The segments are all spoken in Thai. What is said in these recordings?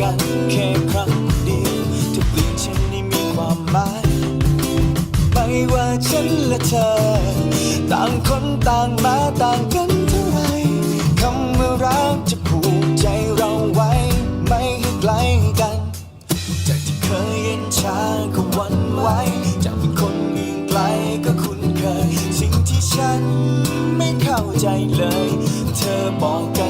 กันแค่ครั้งเดียวทุกเปลี่ยนฉันนี่มีความหมายไม่ว่าฉันและเธอ ต่างคนต่างมาต่างกันเท่าไรคำว่ารักจะผูกใจเราไว้ ไม่ให้ไกลกัน จากที่เคยเย็นชาก็วันไหวจากเป็นคนอื่นไกลก็คุ้นเคย สิ่งที่ฉันไม่เข้าใจเลย เธอบอกกัน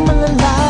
นไม่เ